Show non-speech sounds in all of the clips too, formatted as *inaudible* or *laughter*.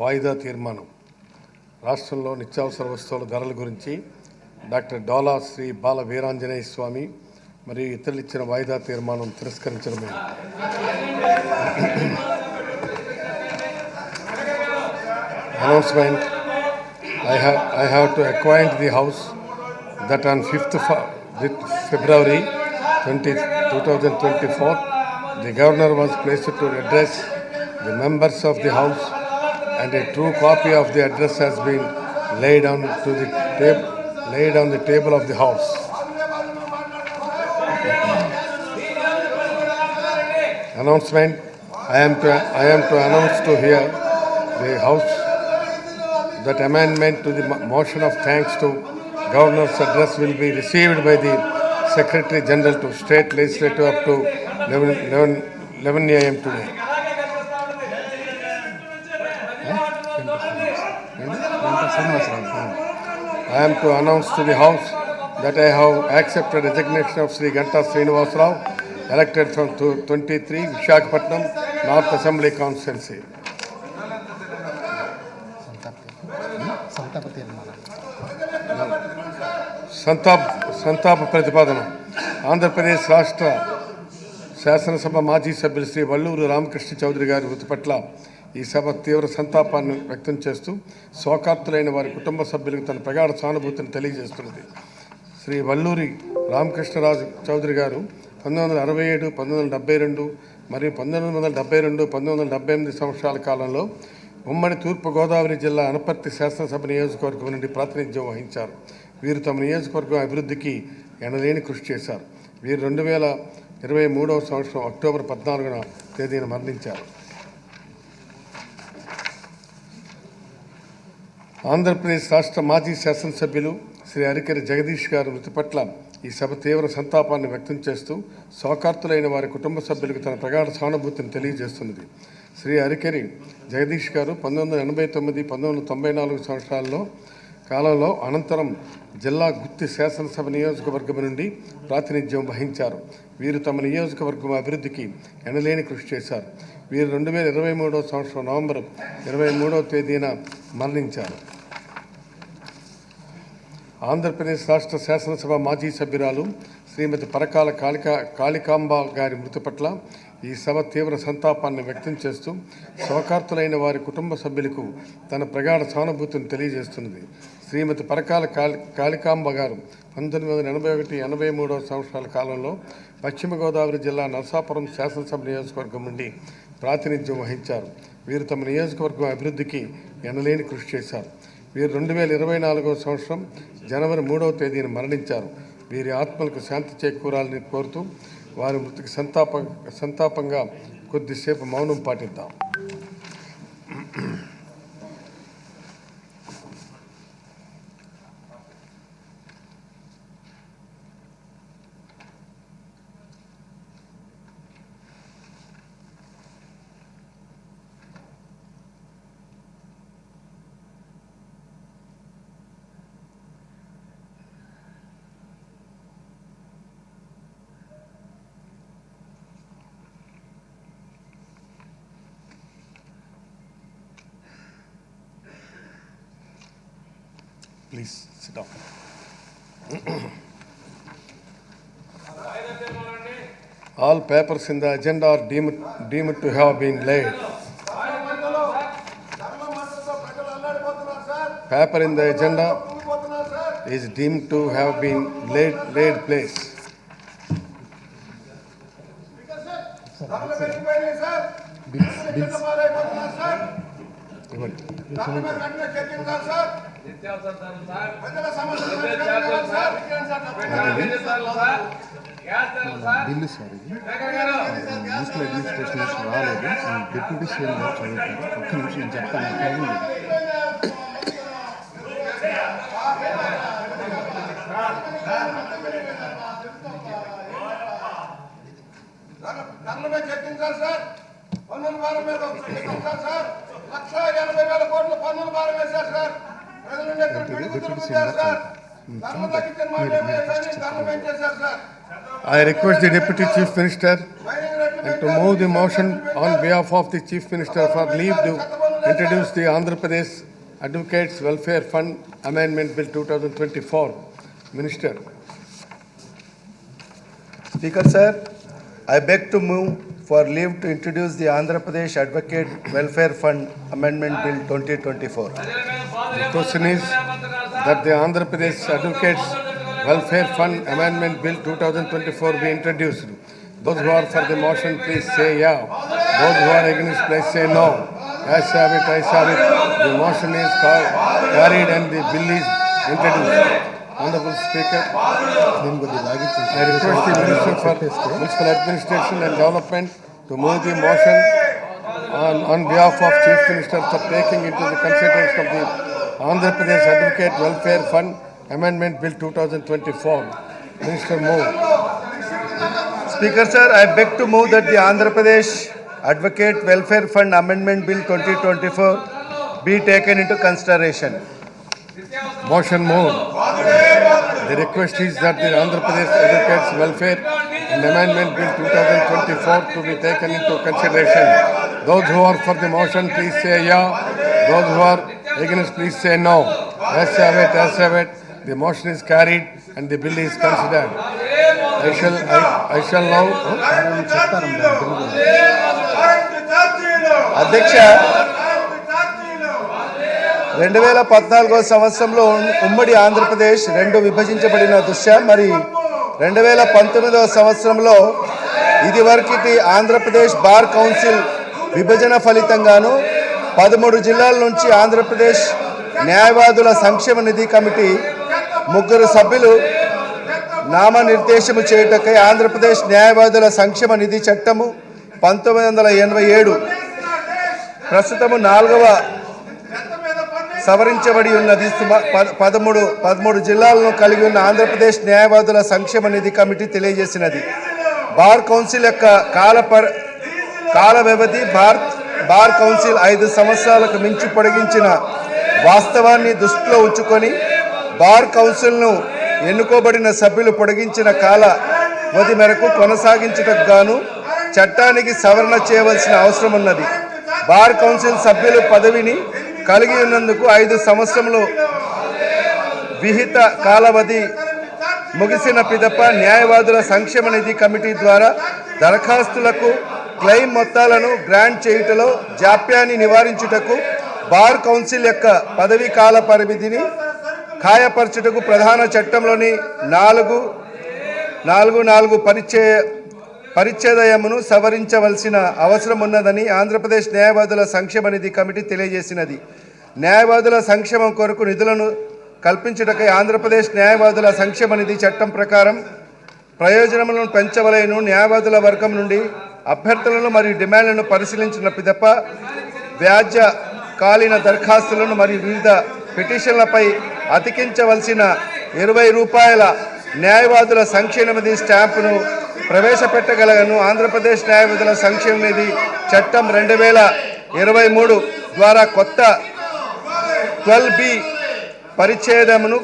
వాయిదా తీర్మానం. రాష్ట్రంలో నిత్యావసర వస్తువుల ధరల గురించి డాక్టర్ డోలా శ్రీ బాల వీరాంజనేయ స్వామి మరియు ఇతరులు ఇచ్చిన వాయిదా తీర్మానం తిరస్కరించడమే. Announcement I have, I have to acquaint the House that on 5th February 20, 2024, the Governor was placed to address the members of the House and a true copy of the address has been laid on to the table, laid on the table of the House. Announcement, I am to, I am to announce to here the House that amendment to the motion of thanks to Governor's address will be received by the Secretary General to State Legislature up to 11, 11, 11 a.m. today. I am to announce to the House that I have accepted resignation of Sri Ganta Srinivas Rao, elected from tw- 23 Vishakhapatnam North Assembly Constituency. సంతాప్ సంతాప ప్రతిపాదన. ఆంధ్రప్రదేశ్ రాష్ట్ర శాసనసభ మాజీ సభ్యులు శ్రీ వల్లూరు రామకృష్ణ చౌదరి గారి మృతి పట్ల ఈ సభ తీవ్ర సంతాపాన్ని వ్యక్తం చేస్తూ శోకార్తులైన వారి కుటుంబ సభ్యులకు తన ప్రగాఢ సానుభూతిని తెలియజేస్తున్నది. శ్రీ వల్లూరి రామకృష్ణరాజు చౌదరి గారు పంతొమ్మిది వందల అరవై ఏడు పంతొమ్మిది వందల డెబ్బై రెండు మరియు పంతొమ్మిది వందల డెబ్బై రెండు పంతొమ్మిది వందల డెబ్బై ఎనిమిది సంవత్సరాల కాలంలో ఉమ్మడి తూర్పుగోదావరి జిల్లా అనపర్తి శాసనసభ నియోజకవర్గం నుండి ప్రాతినిధ్యం వహించారు. వీరు తమ నియోజకవర్గం అభివృద్ధికి ఎనలేని కృషి చేశారు. వీరు రెండు వేల ఇరవై మూడవ సంవత్సరం అక్టోబర్ పద్నాలుగున తేదీన మరణించారు. ఆంధ్రప్రదేశ్ రాష్ట్ర మాజీ శాసనసభ్యులు శ్రీ అరికెరి జగదీష్ గారి మృతి పట్ల ఈ సభ తీవ్ర సంతాపాన్ని వ్యక్తం చేస్తూ శోకార్తులైన వారి కుటుంబ సభ్యులకు తన ప్రగాఢ సానుభూతిని తెలియజేస్తున్నది. శ్రీ అరికెరి జగదీష్ గారు పంతొమ్మిది వందల ఎనభై తొమ్మిది పంతొమ్మిది వందల తొంభై నాలుగు సంవత్సరాల్లో కాలంలో అనంతరం జిల్లా గుత్తి శాసనసభ నియోజకవర్గం నుండి ప్రాతినిధ్యం వహించారు. వీరు తమ నియోజకవర్గం అభివృద్ధికి ఎనలేని కృషి చేశారు. వీరు రెండు వేల ఇరవై మూడవ సంవత్సరం నవంబర్ ఇరవై మూడవ తేదీన మరణించారు. ఆంధ్రప్రదేశ్ రాష్ట్ర శాసనసభ మాజీ సభ్యురాలు శ్రీమతి పరకాల కాళికా కాళికాంబ గారి మృతి పట్ల ఈ సభ తీవ్ర సంతాపాన్ని వ్యక్తం చేస్తూ శోకార్తులైన వారి కుటుంబ సభ్యులకు తన ప్రగాఢ సానుభూతిని తెలియజేస్తున్నది. శ్రీమతి పరకాల కాళి కాళికాంబ గారు పంతొమ్మిది వందల ఎనభై ఒకటి ఎనభై మూడవ సంవత్సరాల కాలంలో పశ్చిమ గోదావరి జిల్లా నరసాపురం శాసనసభ నియోజకవర్గం నుండి ప్రాతినిధ్యం వహించారు. వీరు తమ నియోజకవర్గం అభివృద్ధికి ఎనలేని కృషి చేశారు. వీరు రెండు వేల ఇరవై నాలుగవ సంవత్సరం జనవరి మూడవ తేదీన మరణించారు. వీరి ఆత్మలకు శాంతి చేకూరాలని కోరుతూ వారి మృతికి సంతాప సంతాపంగా కొద్దిసేపు మౌనం పాటిద్దాం. Please sit down *clears throat* All papers in the agenda are deemed, deemed to have been laid. Paper in the agenda is deemed to have been laid, laid place. ఇవ్వండి. నిత్యావసర ధరలు సార్ ఛార్జీలు సార్ ధరలు సార్ గ్యాస్ ధరలు sir bill sir ఇది municipal administration రాలేదు deputy CM గారు చదువుతారు ఒక్క నిమిషం నేను చెప్తాను టైం చర్చించాలి సార్ పన్నుల భారం మీద సార్ లక్ష ఎనభై వేల కోట్ల పన్నుల భారం వేశారు sir I request the Deputy Chief Minister to move the motion on behalf of the Chief Minister for leave to introduce the Andhra Pradesh Advocates Welfare Fund Amendment Bill 2024. Minister. Speaker, sir, I beg to move for leave to introduce the Andhra Pradesh Advocate Welfare Fund Amendment Bill 2024. The question is that the Andhra Pradesh Advocates Welfare Fund Amendment Bill 2024 be introduced. Those who are for the motion, please say yeah. Those who are against, please say no. As have it, I have it. The motion is carried and the bill is introduced. Honorable Speaker, I request the Minister for Municipal Administration and Development to move the motion on, on behalf of Chief Minister for taking into the consideration of the Andhra Pradesh Advocate Welfare Fund Amendment Bill 2024. Minister move. Speaker sir, I beg to move that the Andhra Pradesh Advocate Welfare Fund Amendment Bill 2024 be taken into consideration Motion moved. The request is that the Andhra Pradesh Advocates Welfare and Amendment Bill 2024 to be taken into consideration. Those who are for the motion, please say yeah. Those who are against, please say no. As have it, as have it. The motion is carried and the bill is considered. I shall, I, I shall now, చెప్తారమ్మా దాని గురించి. అధ్యక్ష రెండు వేల పద్నాలుగో సంవత్సరంలో ఉమ్మడి ఆంధ్రప్రదేశ్ రెండు విభజించబడిన దృశ్యం. మరి రెండు వేల పంతొమ్మిదవ సంవత్సరంలో ఇదివరకటి ఆంధ్రప్రదేశ్ బార్ కౌన్సిల్ విభజన ఫలితంగాను పదమూడు జిల్లాల నుంచి ఆంధ్రప్రదేశ్ న్యాయవాదుల సంక్షేమ నిధి కమిటీ ముగ్గురు సభ్యులు నామనిర్దేశము చేయుటకై ఆంధ్రప్రదేశ్ న్యాయవాదుల సంక్షేమ నిధి చట్టము పంతొమ్మిది వందల ఎనభై ఏడు ప్రస్తుతము నాలుగవ సవరించబడి ఉన్నది. పద- పదమూడు పదమూడు జిల్లాలను కలిగి ఉన్న ఆంధ్రప్రదేశ్ న్యాయవాదుల సంక్షేమ నిధి కమిటీ తెలియజేసినది. బార్ కౌన్సిల్ యొక్క కాల పర్ కాల వ్యవధి భారత్ బార్ కౌన్సిల్ ఐదు సంవత్సరాలకు మించి పొడిగించిన వాస్తవాన్ని దృష్టిలో ఉంచుకొని బార్ కౌన్సిల్ను ఎన్నుకోబడిన సభ్యులు పొడిగించిన కాల వ్యవధి మేరకు కొనసాగించుటకు గాను చట్టానికి సవరణ చేయవలసిన అవసరం ఉన్నది బార్ కౌన్సిల్ సభ్యులు పదవిని కలిగి ఉన్నందుకు ఐదు సంవత్సరములు విహిత కాలావధి ముగిసిన పిదప న్యాయవాదుల సంక్షేమ నిధి కమిటీ ద్వారా దరఖాస్తులకు క్లెయిమ్ మొత్తాలను గ్రాంట్ చేయుటలో జాప్యాన్ని నివారించుటకు బార్ కౌన్సిల్ యొక్క పదవీ కాల పరిమితిని ఖాయపరచుటకు ప్రధాన చట్టంలోని నాలుగు నాలుగు నాలుగు పరిచయ పరిచ్ఛేదయమును సవరించవలసిన అవసరం ఉన్నదని ఆంధ్రప్రదేశ్ న్యాయవాదుల సంక్షేమ నిధి కమిటీ తెలియజేసినది. న్యాయవాదుల సంక్షేమం కొరకు నిధులను కల్పించుటకై ఆంధ్రప్రదేశ్ న్యాయవాదుల సంక్షేమ నిధి చట్టం ప్రకారం ప్రయోజనములను పెంచవలేను. న్యాయవాదుల వర్గం నుండి అభ్యర్థులను మరియు డిమాండ్లను పరిశీలించిన పిదప వ్యాజ్య కాలీన దరఖాస్తులను మరియు వివిధ పిటిషన్లపై అతికించవలసిన ఇరవై రూపాయల న్యాయవాదుల సంక్షేమ నిధి స్టాంపును ప్రవేశపెట్టగలగను. ఆంధ్రప్రదేశ్ న్యాయవాదుల సంక్షేమ నిధి చట్టం రెండు వేల ఇరవై మూడు ద్వారా కొత్త ట్వెల్వ్ బి పరిచ్ఛేదమును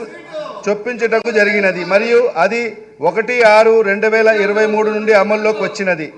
చొప్పించుటకు జరిగినది. మరియు అది ఒకటి ఆరు రెండు వేల ఇరవై మూడు నుండి అమల్లోకి వచ్చినది.